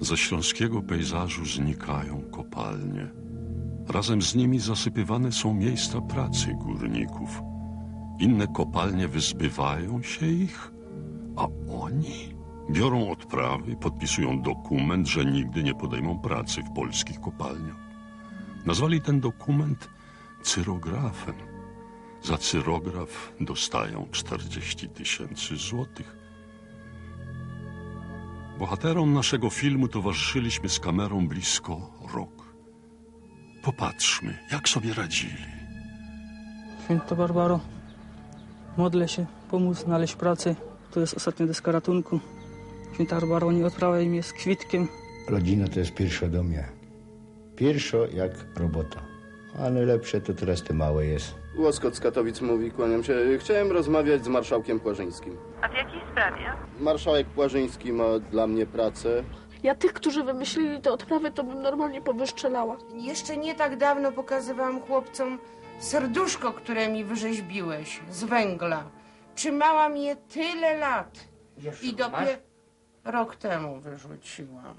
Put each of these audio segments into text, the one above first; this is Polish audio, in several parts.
Ze śląskiego pejzażu znikają kopalnie. Razem z nimi zasypywane są miejsca pracy górników. Inne kopalnie wyzbywają się ich, a oni biorą odprawy, podpisują dokument, że nigdy nie podejmą pracy w polskich kopalniach. Nazwali ten dokument cyrografem. Za cyrograf dostają 40 tysięcy złotych. Bohaterom naszego filmu towarzyszyliśmy z kamerą blisko rok. Popatrzmy, jak sobie radzili. Święta Barbaro, modlę się, pomóc znaleźć pracę. To jest ostatnia deska ratunku. Święta Barbaro, nie odprawiaj mnie z kwitkiem. Rodzina to jest pierwszo do mnie. Pierwszo jak robota. A najlepsze to teraz te małe jest. Łoskot z Katowic mówi, kłaniam się. Chciałem rozmawiać z marszałkiem Płażyńskim. A w jakiej sprawie? Marszałek Płażyński ma dla mnie pracę. Ja tych, którzy wymyślili te odprawy, to bym normalnie powyszczelała. Jeszcze nie tak dawno pokazywałam chłopcom serduszko, które mi wyrzeźbiłeś z węgla. Trzymałam je tyle lat i dopiero rok temu wyrzuciłam.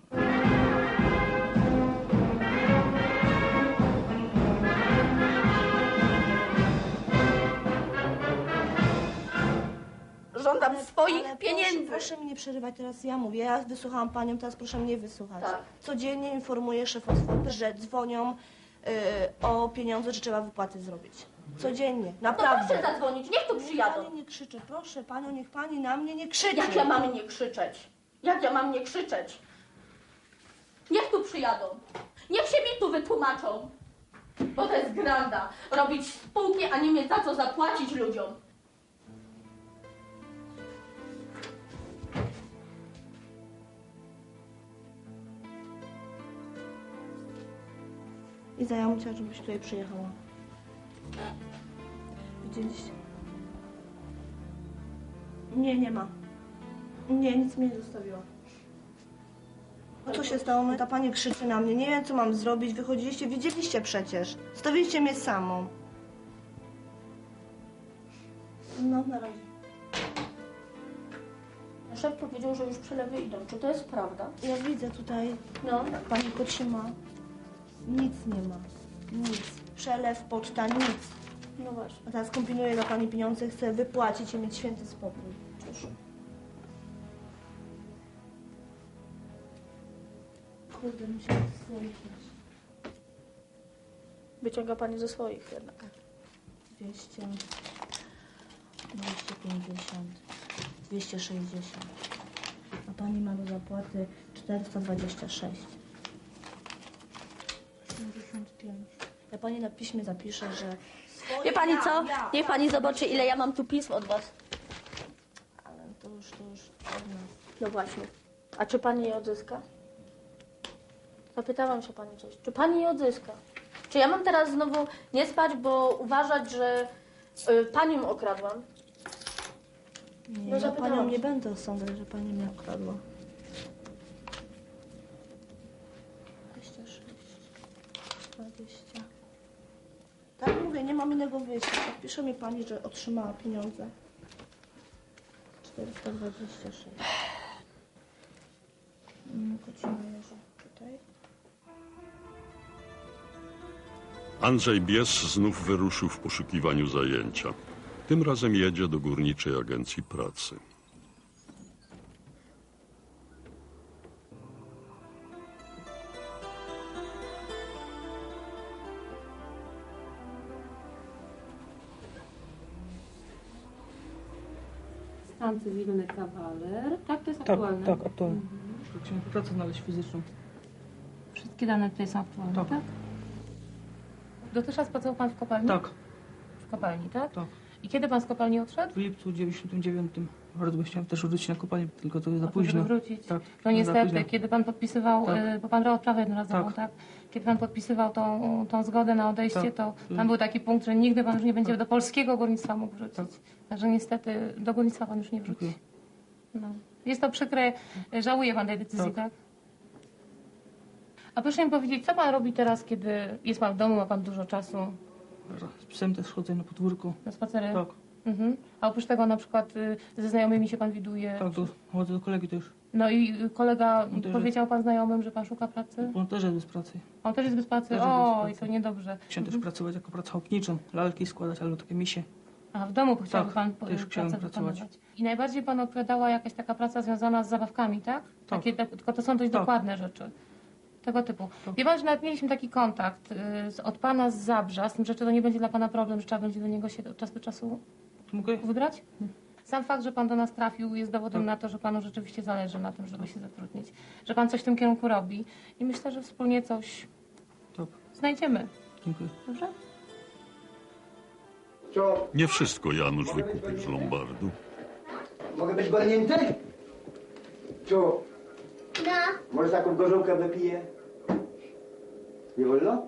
Żądam swoich Ale pieniędzy. Proszę, proszę mi nie przerywać, teraz ja mówię. Ja wysłuchałam panią, teraz proszę mnie wysłuchać. Tak. Codziennie informuję szefostwo, że dzwonią y, o pieniądze, że trzeba wypłaty zrobić. Codziennie, No naprawdę. proszę zadzwonić, niech tu Niech przyjadą. pani nie krzyczy, proszę panią, niech pani na mnie nie krzyczy. Jak ja mam nie krzyczeć? Jak ja mam nie krzyczeć? Niech tu przyjadą. Niech się mi tu wytłumaczą. Bo to jest granda. Robić spółki, a nie mieć za co zapłacić ludziom. I chciała, żebyś tutaj przyjechała. Widzieliście? Nie, nie ma. Nie, nic mnie nie zostawiła. Co się stało? No, Ta pani krzyczy na mnie. Nie wiem, co mam zrobić. Wychodziliście, widzieliście przecież. Stawiliście mnie samą. No, na razie. Szef powiedział, że już przelewy idą. Czy to jest prawda? Ja widzę tutaj, No. pani Kocima. Nic nie ma. Nic. Przelew, poczta, nic. No właśnie. A teraz kombinuję dla pani pieniądze, chcę wypłacić i mieć święty spokój. Cóż. Kurde, musiałam swoich mieć. Wyciąga pani ze swoich jednak. 200, 250, 260. A pani ma do zapłaty 426. Ja pani na piśmie zapiszę, że... Wie pani co? Niech pani zobaczy, ile ja mam tu pism od was. Ale to już, to już. No właśnie. A czy pani je odzyska? Zapytałam się pani coś. Czy pani je odzyska? Czy ja mam teraz znowu nie spać, bo uważać, że y, panią okradłam? Nie, No ja zapytałam panią się. nie będę osądzać, że pani mnie okradła. 26, 20. Tak nie mam innego wyjścia. Pisze mi pani, że otrzymała pieniądze. 426. No, kocina leży tutaj. Andrzej Bies znów wyruszył w poszukiwaniu zajęcia. Tym razem jedzie do Górniczej Agencji Pracy. Stan cywilny kawaler. Tak, to jest Tak, aktualne. tak, aktualnie. Chciałem pracę znaleźć fizyczną. Wszystkie dane tutaj są aktualne, tak? Tak. Dotychczas pracował pan w kopalni? Tak, W kopalni, tak? tak. I kiedy pan z kopalni odszedł? W lipcu 99 bardzo bym chciał też wrócić na kopalnię, tylko to jest za to, żeby późno. wrócić. Tak, No niestety, późno. kiedy pan podpisywał, Tak. y, bo pan brał odprawę jednorazową, Tak. tak? Kiedy pan podpisywał tą, tą zgodę na odejście, Tak. to tam był taki punkt, że nigdy pan już nie będzie do polskiego górnictwa mógł wrócić. Tak. Także niestety do górnictwa pan już nie wróci. No. Jest to przykre, żałuje pan tej decyzji, Tak. tak? A proszę mi powiedzieć, co pan robi teraz, kiedy jest pan w domu, ma pan dużo czasu Z psem też chodzę na podwórko. na spacery? Tak, Mhm. A oprócz tego na przykład y, ze znajomymi się pan widuje? tak, do, chodzę do kolegi też. No i kolega, No to, że- powiedział pan znajomym, że pan szuka pracy? On też jest bez pracy. On też jest bez pracy? Też jest bez O, i pracy. to niedobrze. Chciałem też pracować jako pracowniczym, lalki składać albo takie misie. A w domu chciałby Tak, pan po- też chciałem pracę pracować. wykonywać. I najbardziej pan odpowiadała jakaś taka praca związana z zabawkami, tak? Takie, tak tylko to są dość Tak. dokładne rzeczy. Tego typu. Wie pan, że nawet mieliśmy taki kontakt y, z, od pana z Zabrza, z tym, że czy to nie będzie dla pana problem, że trzeba będzie do niego się od czasu do czasu Mogę? wybrać? Sam fakt, że pan do nas trafił jest dowodem Tak. na to, że panu rzeczywiście zależy na tym, żeby się zatrudnić. Że pan coś w tym kierunku robi. I myślę, że wspólnie coś Tak, znajdziemy. dziękuję. Dobrze? Co? Nie wszystko Janusz wykupił z Lombardu. Mogę być walnięty? Co? No, Może taką gorzołkę wypiję? Nie wolno?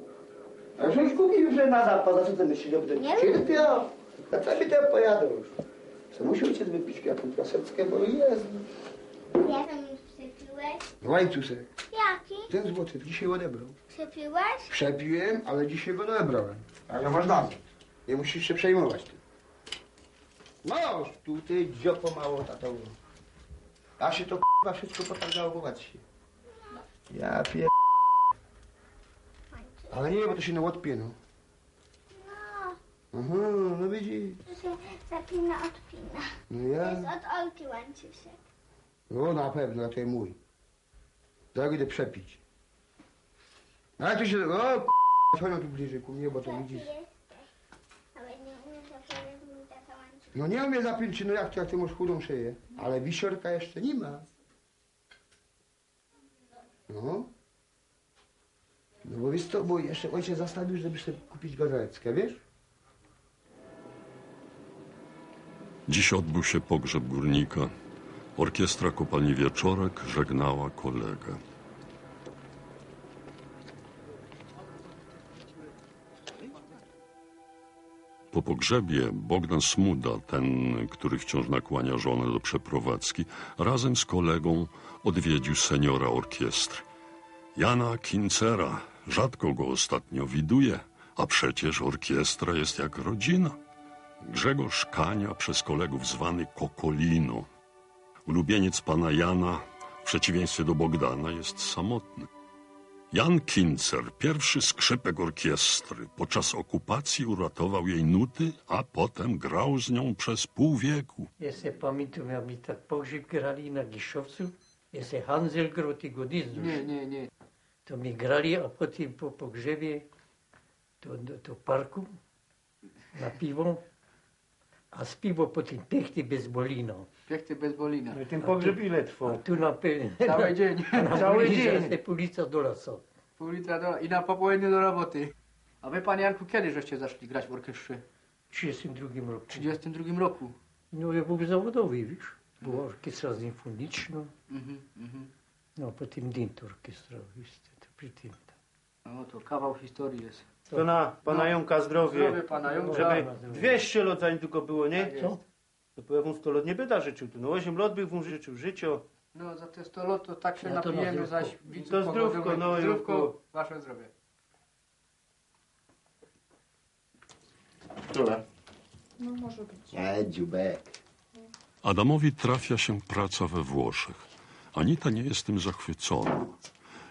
A już kupił, że na zapad, a co ty myślisz? Dobrze, Nie. cierpiał. A co mi tam pojadą już? Co musi ojciec wypić jakąś kaseckę, bo jest. ja tam już przepiłeś. Łańcuszek. Jaki? Ten złoty dzisiaj odebrał. Przepiłeś? Przepiłem, ale dzisiaj go odebrałem. Ale masz dane. Nie musisz się przejmować tym. No, tutaj dziopo mało tatą. A się to k***a wszystko potargało, się. Ja pier... Ale nie, bo to się na łotpie, no. No, Aha, no widzisz. to się zapina, odpina. No To ja... jest od Olki łańcuszek. No na pewno, a to jest mój. Zaraz idę przepić. Ale tu się... O, k***a, chodź tu bliżej ku mnie, bo to widzisz. Ale nie umiem zapowiedzieć mi tata łańcuszek. No nie umie zapiąć się, no jak jak ty masz chudą szyję. Ale wisiorka jeszcze nie ma. No. No bo wiesz co, bo jeszcze ojciec zastawił, żeby sobie kupić gorzeleckę, wiesz? Dziś odbył się pogrzeb górnika. Orkiestra kopalni Wieczorek żegnała kolegę. Po pogrzebie Bogdan Smuda, ten, który wciąż nakłania żonę do przeprowadzki, razem z kolegą odwiedził seniora orkiestry. Jana Kincera. Rzadko go ostatnio widuje, a przecież orkiestra jest jak rodzina. Grzegorz Kania, przez kolegów zwany Kokolino. Ulubieniec pana Jana, w przeciwieństwie do Bogdana, jest samotny. Jan Kincer, pierwszy skrzypek orkiestry, podczas okupacji uratował jej nuty, a potem grał z nią przez pół wieku. Ja se pamiętam, jak mi tak pogrzeb grali na Giszowcu. Ja se Hansel grał, ty go nie znasz. Nie, nie, nie. To mi grali, a potem po pogrzebie do, do, do parku na piwo. A z piwo potem piechty bez bolina. Piechty bez bolina. ten pogrzeb ile trwał? A tu na pewno. Cały dzień. Na Cały dzień. a pół litra do lasu. Pół litra do... i na popołudnie do roboty. A wy, panie Janku, kiedy żeście zaczęli grać w orkiestrze? W 32 roku. W 32 roku. No ja był zawodowy, wiesz. Była orkiestra symfoniczna, Mhm, mhm. no potem dint orkiestra, wiesz, to przy tym. No to kawał historii jest. Pana, pana No. Jąka zdrowie. Zdrowie pana Jąka. Żeby Zdrowie. 200 lat zanim tylko było, nie? Tak Co? jest. To pewnie 100 lat nie byda życzył. No 8 lat by wam życzył życia. No za te 100 lat to tak się Ja to na napijemy zdrówko. zaś widzów To zdrówko, pogodowych. no, Zdrówko, wasze zdrowie. No może być. Nie, dziubek. Adamowi trafia się praca we Włoszech. Anita nie jest tym zachwycona.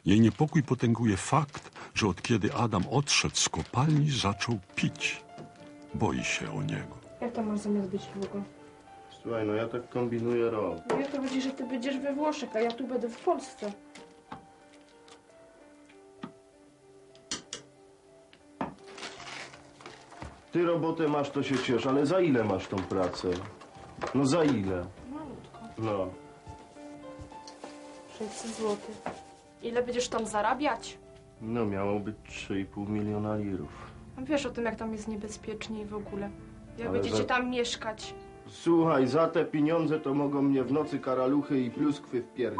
Jej niepokój potęguje fakt, że od kiedy Adam odszedł z kopalni, zaczął pić. Boi się o niego. Jak to masz zamiar być długo? Słuchaj, no ja tak kombinuję rok. No jak to będzie, że ty będziesz we Włoszech, a ja tu będę w Polsce? Ty robotę masz, to się ciesz, ale za ile masz tą pracę? No za ile? Malutko. No. 600 zł. Ile będziesz tam zarabiać? No miało być 3,5 miliona lirów. Wiesz o tym, jak tam jest niebezpiecznie i w ogóle. Jak Ale będziecie za- tam mieszkać. Słuchaj, za te pieniądze to mogą mnie w nocy karaluchy i pluskwy wpierd...